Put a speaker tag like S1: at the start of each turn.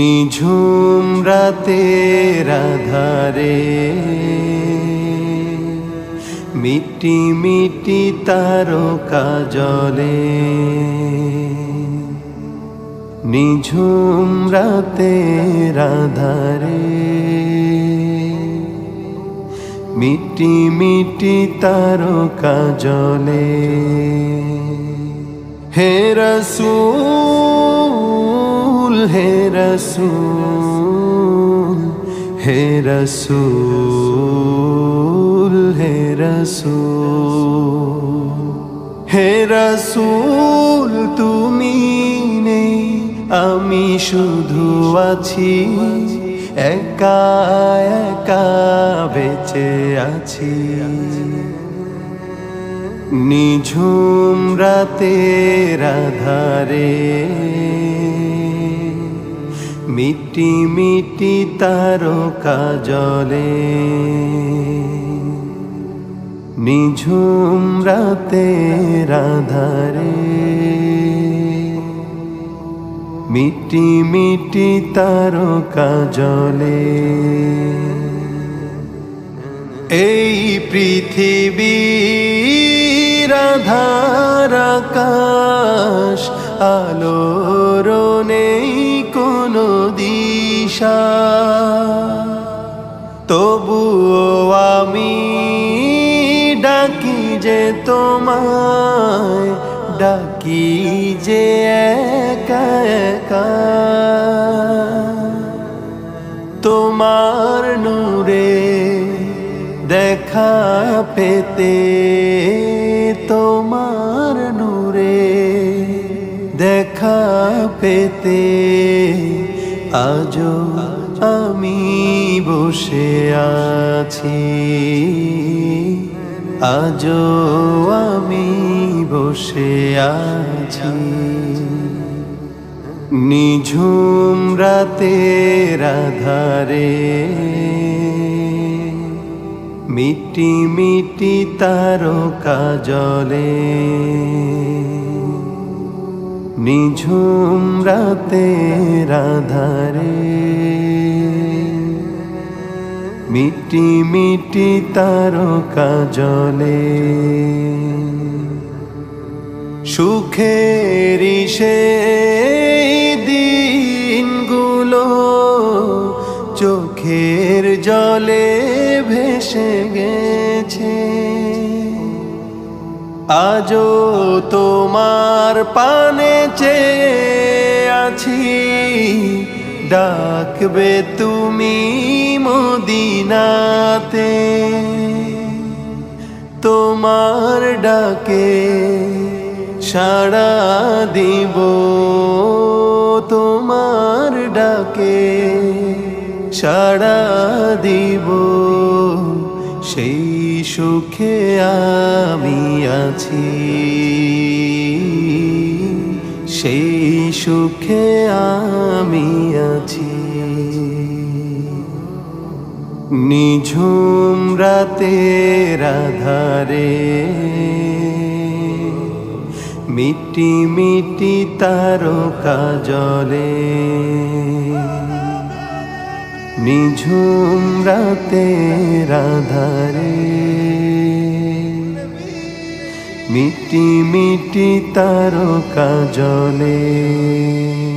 S1: নিঝুম রাতের আধারে। মিটি মিটি তারকা জলে। নিঝুম রাতের আধারে। মিটি মিটি তারকা জলে। হে রসুল হে রসুল হে রসুল হে রসুল হে রসুল, তুমি নেই, আমি শুধু আছি, একা একা বেঁচে আছি। নিঝুম রাতে আধারে মিটি মিটি তারকা জলে নিঝুম রাতে আধারে মিটি মিটি তারকা জলে এই পৃথিবীর আধার আকাশ আলোর নেই কোনো দিশা। তবুও আমি ডাকি যে তোমায়, ডাকি যে তোমার নূরে দেখা পেতে তোমার নূরে দেখা পেতে আজও আমি বসে আছি। আজও আমি বসে আছি। নিঝুম রাতে আধারে মিটি মিটি তারকা জলে। নিঝুম রাতে আধারে মিটি মিটি তারকা জলে। সুখের দিনগুলো চোখের জলে। ভেসে গেছে। আজও তোমার পানে চেয়ে আছি। ডাকবে তুমি মদিনাতে। তোমার ডাকে সাড়া দিব। তোমার ডাকে সাড়া দিব। সুখে আমি আছি। সেই সুখে আমি আছি। নিঝুম রাতে আধারে মিটি মিটি তারকা জলে নিঝুম রাতে রাধারে। মিটি মিটি তারকা জলে।